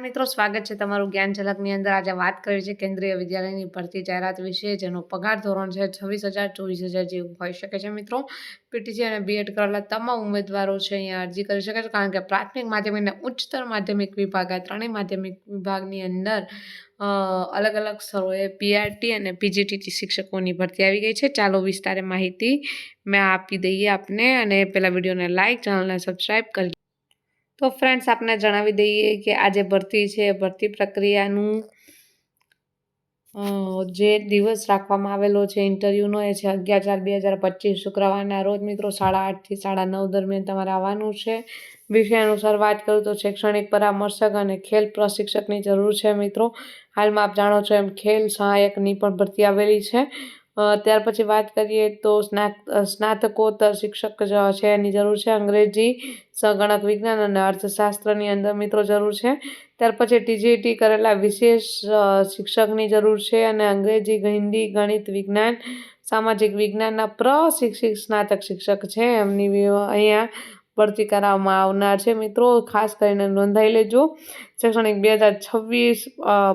મિત્રો, સ્વાગત છે તમારું જ્ઞાન ઝલકની અંદર. આજે વાત કરવી છે કેન્દ્રીય વિદ્યાલયની ભરતી જાહેરાત વિશે, જેનો પગાર ધોરણ છે છવ્વીસ હજાર, ચોવીસ હજાર જેવું હોઈ શકે છે મિત્રો. પીટીસી અને બીએડ કરેલા તમામ ઉમેદવારો છે અહીંયા અરજી કરી શકે છે, કારણ કે પ્રાથમિક માધ્યમિક અને ઉચ્ચતર માધ્યમિક વિભાગ આ ત્રણેય માધ્યમિક વિભાગની અંદર અલગ અલગ સ્થળોએ પીઆરટી અને પીજીટીટી શિક્ષકોની ભરતી આવી ગઈ છે. ચાલો વિસ્તારે માહિતી મેં આપી દઈએ આપને, અને પહેલાં વિડીયોને લાઇક ચેનલને સબસ્ક્રાઈબ કરી તો ફ્રેન્ડ્સ આપને જણાવી દઈએ કે આ જે ભરતી છે. ભરતી પ્રક્રિયાનું જે દિવસ રાખવામાં આવેલો છે ઇન્ટરવ્યૂનો એ છે અગિયાર ચાર બે હજાર પચીસ શુક્રવારના રોજ. મિત્રો, સાડા આઠથી સાડા નવ દરમિયાન તમારે આવવાનું છે. વિષય અનુસાર વાત કરું તો શૈક્ષણિક પરામર્શક અને ખેલ પ્રશિક્ષકની જરૂર છે, મિત્રો. હાલમાં આપ જાણો છો એમ ખેલ સહાયકની પણ ભરતી આવેલી છે. ત્યાર પછી વાત કરીએ તો સ્નાત સ્નાતકોત્તર શિક્ષક છે એની જરૂર છે. અંગ્રેજી સગણક વિજ્ઞાન અને અર્થશાસ્ત્રની અંદર મિત્રો જરૂર છે. ત્યાર પછી ટીજીટી કરેલા વિશેષ શિક્ષકની જરૂર છે અને અંગ્રેજી, હિન્દી, ગણિત, વિજ્ઞાન, સામાજિક વિજ્ઞાનના પ્રશિક્ષિત સ્નાતક શિક્ષક છે. એમની અહીંયા ભરતી કરાવવામાં આવનાર છે. મિત્રો, ખાસ કરીને નોંધાઈ લેજો. શૈક્ષણિક બે હજાર છવ્વીસ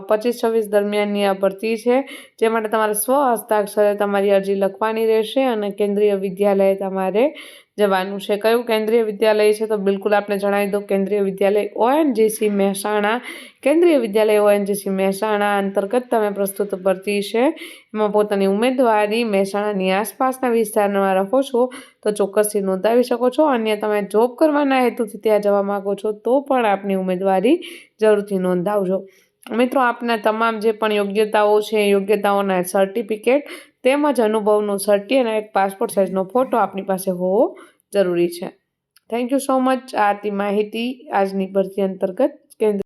પચીસ, છવ્વીસ દરમિયાનની આ ભરતી છે, જે માટે તમારે સ્વ હસ્તાક્ષરે તમારી અરજી લખવાની રહેશે અને કેન્દ્રીય વિદ્યાલયે તમારે જવાનું છે. કયું કેન્દ્રીય વિદ્યાલય છે તો બિલકુલ આપણે જણાવી દો કેન્દ્રીય વિદ્યાલય ઓએનજીસી મહેસાણા. કેન્દ્રીય વિદ્યાલય ઓએનજીસી મહેસાણા અંતર્ગત તમે પ્રસ્તુત ભરતી છે. એમાં પોતાની ઉમેદવારી મહેસાણાની આસપાસના વિસ્તારમાં રહો છો તો ચોક્કસથી નોંધાવી શકો છો. અન્ય તમે જોબ કરવાના હેતુથી ત્યાં જવા માગો છો તો પણ આપની ઉમેદવારી જરૂરથી નોંધાવજો. મિત્રો, આપના તમામ જે પણ યોગ્યતાઓ છે યોગ્યતાઓના સર્ટિફિકેટ તેમજ અનુભવનું સર્ટી અને એક પાસપોર્ટ સાઇઝનો ફોટો આપની પાસે હોવો જરૂરી છે. થેન્ક યુ સો મચ આ હતી માહિતી આજની ભરતી અંતર્ગત. કેન્દ્ર